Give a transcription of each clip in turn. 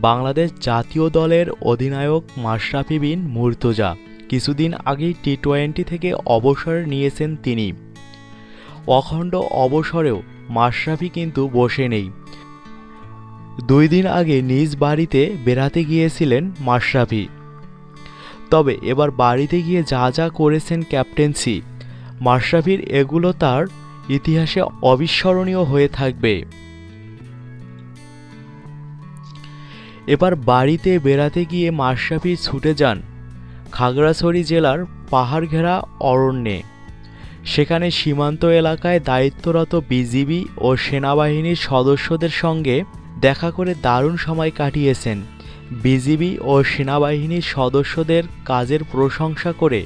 বাংলাদেশ জাতীয় দলের অধিনায়ক মাশরাফি বিন মুর্তজা কিছুদিন আগেই টি টোয়েন্টি থেকে অবসর নিয়েছেন তিনি। অখণ্ড অবসরেও মাশরাফি কিন্তু বসে নেই। দুই দিন আগে নিজ বাড়িতে বেড়াতে গিয়েছিলেন মাশরাফি। তবে এবার বাড়িতে গিয়ে যা যা করেছেন ক্যাপ্টেন্সি, মাশরাফির এগুলো তার ইতিহাসে অবিস্মরণীয় হয়ে থাকবে। এবার বাড়িতে বেড়াতে গিয়ে মাশরাফি ছুটে যান খাগড়াছড়ি জেলার পাহাড় ঘেরা অরণ্যে। সেখানে সীমান্ত এলাকায় দায়িত্বরত বিজিবি ও সেনাবাহিনীর সদস্যদের সঙ্গে দেখা করে দারুণ সময় কাটিয়েছেন। বিজিবি ও সেনাবাহিনীর সদস্যদের কাজের প্রশংসা করে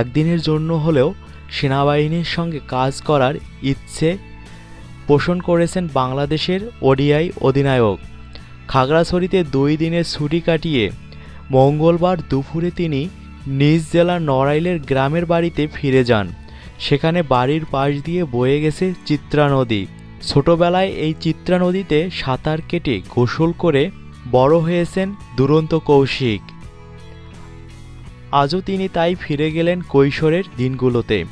একদিনের জন্য হলেও সেনাবাহিনীর সঙ্গে কাজ করার ইচ্ছে পোষণ করেছেন বাংলাদেশের ওডিআই অধিনায়ক। খাগড়াছড়িতে দুই দিনের ছুটি কাটিয়ে মঙ্গলবার দুপুরে তিনি নিজ জেলার নড়াইলের গ্রামের বাড়িতে ফিরে যান। সেখানে বাড়ির পাশ দিয়ে বয়ে গেছে চিত্রা নদী। ছোটবেলায় এই চিত্রা নদীতে সাঁতার কেটে গোসল করে বড় হয়েছেন দুরন্ত কৌশিক। আজও তিনি তাই ফিরে গেলেন কৈশোরের দিনগুলোতে।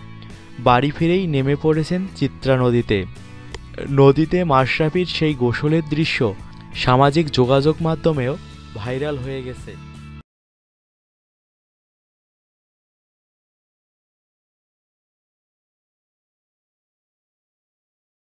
বাড়ি ফিরেই নেমে পড়েছেন চিত্রা নদীতে। নদীতে মাশরাফির সেই গোসলের দৃশ্য সামাজিক যোগাযোগ মাধ্যমেও ভাইরাল হয়ে গেছে।